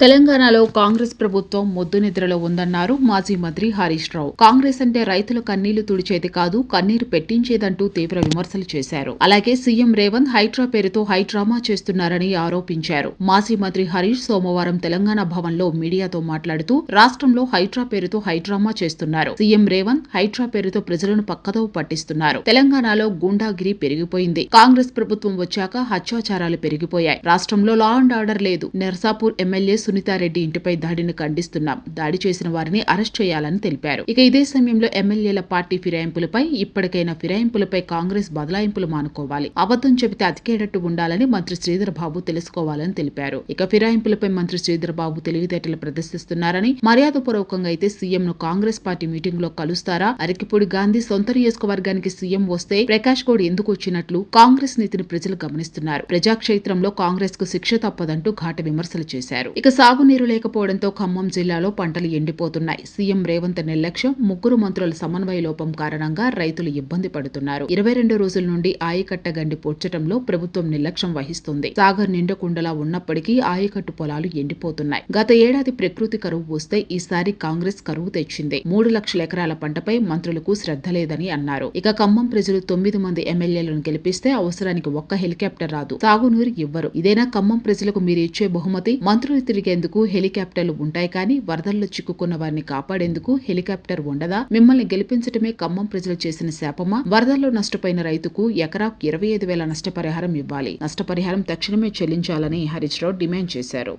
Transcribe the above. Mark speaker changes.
Speaker 1: తెలంగాణలో కాంగ్రెస్ ప్రభుత్వం మొద్దు నిద్రలో ఉందన్నారు మాజీ మంత్రి హరీష్ రావు. కాంగ్రెస్ అంటే రైతుల కన్నీళ్ళు తుడిచేది కాదు కన్నీరు పెట్టించేదంటూ తీవ్ర విమర్శలు చేశారు. అలాగే సీఎం రేవంత్ హైడ్రా పేరుతో హైడ్రామా చేస్తున్నారని ఆరోపించారు. మాజీ మంత్రి హరీష్ సోమవారం తెలంగాణ భవన్లో మీడియాతో మాట్లాడుతూ రాష్ట్రంలో హైడ్రా పేరుతో హైడ్రామా చేస్తున్నారు. సీఎం రేవంత్ హైడ్రా పేరుతో ప్రజలను పక్కదో పట్టిస్తున్నారు. తెలంగాణలో గూండాగిరి పెరిగిపోయింది. కాంగ్రెస్ ప్రభుత్వం వచ్చాక హత్యాచారాలు పెరిగిపోయాయి. రాష్ట్రంలో లా అండ్ ఆర్డర్ లేదు. నర్సాపూర్ ఎమ్మెల్యే సునీతారెడ్డి ఇంటిపై దాడిని ఖండిస్తున్నాం. దాడి చేసిన వారిని అరెస్ట్ చేయాలని తెలిపారు. ఇక ఇదే సమయంలో ఎమ్మెల్యేల పార్టీ ఫిరాయింపులపై ఇప్పటికైనా ఫిరాయింపులపై కాంగ్రెస్ బదలాయింపులు మానుకోవాలి. అబద్ధం చెబితే అతికేటట్టు ఉండాలని మంత్రి శ్రీధర్ బాబు తెలుసుకోవాలని తెలిపారు. ఇక ఫిరాయింపులపై మంత్రి శ్రీధర్ బాబు తెలివితేటలు ప్రదర్శిస్తున్నారని మర్యాదపూర్వకంగా అయితే సీఎం ను కాంగ్రెస్ పార్టీ మీటింగ్లో కలుస్తారా? అరకిపూడి గాంధీ సొంత నియోజకవర్గానికి సీఎం వస్తే ప్రకాష్ గౌడ్ ఎందుకు వచ్చినట్లు కాంగ్రెస్ నీతిని ప్రజలు గమనిస్తున్నారు. ప్రజాక్షేత్రంలో కాంగ్రెస్కు శిక్ష తప్పదంటూ ఘాటు విమర్శలు చేశారు. ఇక సాగునీరు లేకపోవడంతో ఖమ్మం జిల్లాలో పంటలు ఎండిపోతున్నాయి. సీఎం రేవంత్ నిర్లక్ష్యం ముగ్గురు మంత్రుల సమన్వయ లోపం కారణంగా రైతులు ఇబ్బంది పడుతున్నారు. ఇరవై రెండు రోజుల నుండి ఆయకట్ట గండి పొడ్చటంలో ప్రభుత్వం నిర్లక్ష్యం వహిస్తుంది. సాగర్ నిండకుండలా ఉన్నప్పటికీ ఆయకట్టు పొలాలు ఎండిపోతున్నాయి. గత ఏడాది ప్రకృతి కరువు వస్తే ఈసారి కాంగ్రెస్ కరువు తెచ్చింది. మూడు లక్షల ఎకరాల పంటపై మంత్రులకు శ్రద్ధ లేదని అన్నారు. ఇక ఖమ్మం ప్రజలు తొమ్మిది మంది ఎమ్మెల్యేలను గెలిపిస్తే అవసరానికి ఒక్క హెలికాప్టర్ రాదు. సాగునీరు ఇవ్వరు. ఇదేనా ఖమ్మం ప్రజలకు మీరు ఇచ్చే బహుమతి? మంత్రులు తిరిగేందుకు హెలికాప్టర్లు ఉంటాయి కానీ వరదల్లో చిక్కుకున్న వారిని కాపాడేందుకు హెలికాప్టర్ ఉండదా? మిమ్మల్ని గెలిపించటమే ఖమ్మం ప్రజలు చేసిన శాపమా? వరదల్లో నష్టపోయిన రైతుకు ఎకరాకు ఇరవై ఐదు వేల నష్టపరిహారం ఇవ్వాలి. నష్టపరిహారం తక్షణమే చెల్లించాలని హరీష్ రావు డిమాండ్ చేశారు.